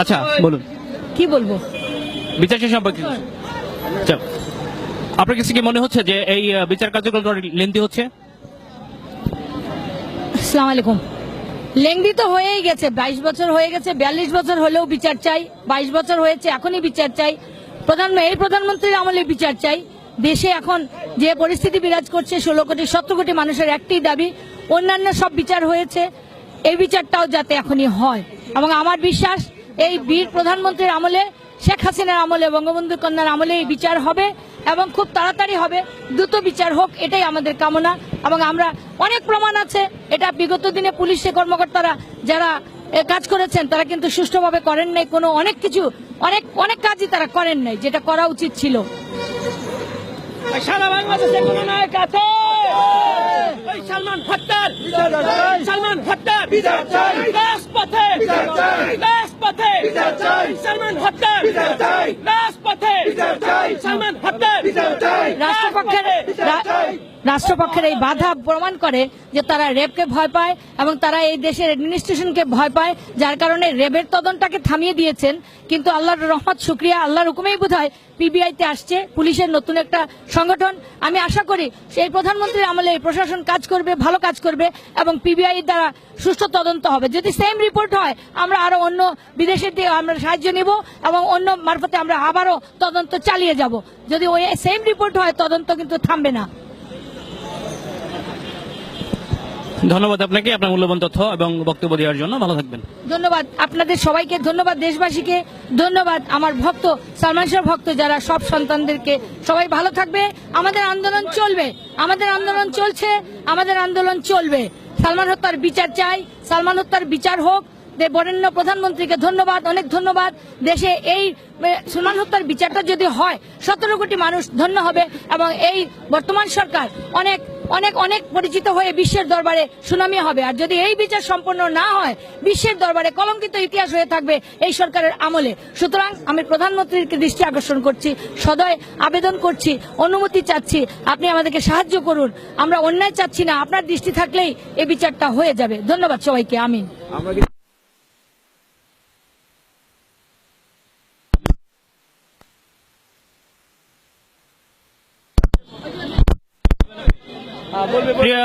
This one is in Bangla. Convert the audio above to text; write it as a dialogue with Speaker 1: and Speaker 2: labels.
Speaker 1: আচ্ছা বলুন।
Speaker 2: কি বলব?
Speaker 1: বিচার শেষ সম্পর্কে আপনার কাছে কি মনে হচ্ছে যে এই বিচার কার্যক্রম লেন্দি হচ্ছে?
Speaker 2: আসসালামু আলাইকুম। লেংদি তো হয়েই গেছে। বাইশ বছর হয়ে গেছে বিয়াল্লিশ বছর হলেও বিচার চাই। বাইশ বছর হয়েছে এখনই বিচার চাই। প্রধান এই প্রধানমন্ত্রীর আমলে বিচার চাই। দেশে এখন যে পরিস্থিতি বিরাজ করছে ষোলো কোটি সতেরো কোটি মানুষের একটি দাবি অন্যান্য সব বিচার হয়েছে। এই বিচারটাও যাতে এখনই হয়। এবং আমার বিশ্বাস, এই বীর প্রধানমন্ত্রীর আমলে, শেখ হাসিনার আমলে, বঙ্গবন্ধু কন্যার আমলে এই বিচার হবে এবং খুব তাড়াতাড়ি হবে। দ্রুত বিচার হোক, এটাই আমাদের কামনা। এবং আমরা অনেক প্রমাণ আছে। এটা বিগত দিনে পুলিশের কর্মকর্তারা যারা কাজ করেছেন, তারা কিন্তু সুষ্ঠুভাবে করেন নাই। কোনো অনেক কিছু, অনেক অনেক কাজই তারা করেন নাই, যেটা করা উচিত ছিল।
Speaker 3: সারা বাংলাদেশে কোন নায়ক আছে? ওই সালমান খত্তার সালমান খত্তার রাজপথে। রাজপথে। সালমান খত্তার রাজপথে। সালমান খত্তার
Speaker 2: রাষ্ট্রপক্ষের রা- রাষ্ট্রপক্ষের এই বাধা প্রমাণ করে যে তারা রেপকে ভয় পায় এবং তারা এই দেশের অ্যাডমিনিস্ট্রেশনকে ভয় পায়, যার কারণে রেবের তদন্তটাকে থামিয়ে দিয়েছেন। কিন্তু আল্লাহর রহমত, শুক্রিয়া, আল্লাহর হুকুমেই বোধ হয় পিবিআইতে আসছে, পুলিশের নতুন একটা সংগঠন। আমি আশা করি সেই প্রধানমন্ত্রীর আমলে এই প্রশাসন কাজ করবে, ভালো কাজ করবে এবং পিবিআই দ্বারা সুষ্ঠু তদন্ত হবে। যদি সেম রিপোর্ট হয়, আমরা আরও অন্য বিদেশের দিয়ে আমরা সাহায্য নিব এবং অন্য মারফতে আমরা আবারও তদন্ত চালিয়ে যাব। যদি ওই সেম রিপোর্ট হয়, তদন্ত কিন্তু থামবে না।
Speaker 1: ধন্যবাদ আপনাকে, আপনার মূল্যবান তথ্য এবং বক্তব্য দেওয়ার জন্য। ভালো থাকবেন।
Speaker 2: ধন্যবাদ আপনাদের সবাইকে, ধন্যবাদ দেশবাসীকে, ধন্যবাদ আমার ভক্ত, সালমান শাহ ভক্ত যারা সব সন্তানদেরকে। সবাই ভালো থাকবে, আমাদের আন্দোলন চলবে, আমাদের আন্দোলন চলছে, আমাদের আন্দোলন চলবে। সালমান হত্যার বিচার চাই, সালমান হত্যার বিচার হোক। বরেণ্য প্রধানমন্ত্রীকে ধন্যবাদ, অনেক ধন্যবাদ। দেশে এই সালমান হত্যার বিচারটা যদি হয়, সতেরো কোটি মানুষ ধন্য হবে এবং এই বর্তমান সরকার অনেক অনেক অনেক পরিচিত হয়ে বিশ্বের দরবারে সুনামি হবে। আর যদি এই বিচার সম্পন্ন না হয়, বিশ্বের দরবারে কলঙ্কিত ইতিহাস হয়ে থাকবে এই সরকারের আমলে। সুতরাং আমি প্রধানমন্ত্রীর দৃষ্টি আকর্ষণ করছি, সদয় আবেদন করছি, অনুমতি চাচ্ছি, আপনি আমাদেরকে সাহায্য করুন। আমরা অন্যায় চাচ্ছি না, আপনার দৃষ্টি থাকলেই এই বিচারটা হয়ে যাবে। ধন্যবাদ সবাইকে, আমিন।
Speaker 1: প্রিয়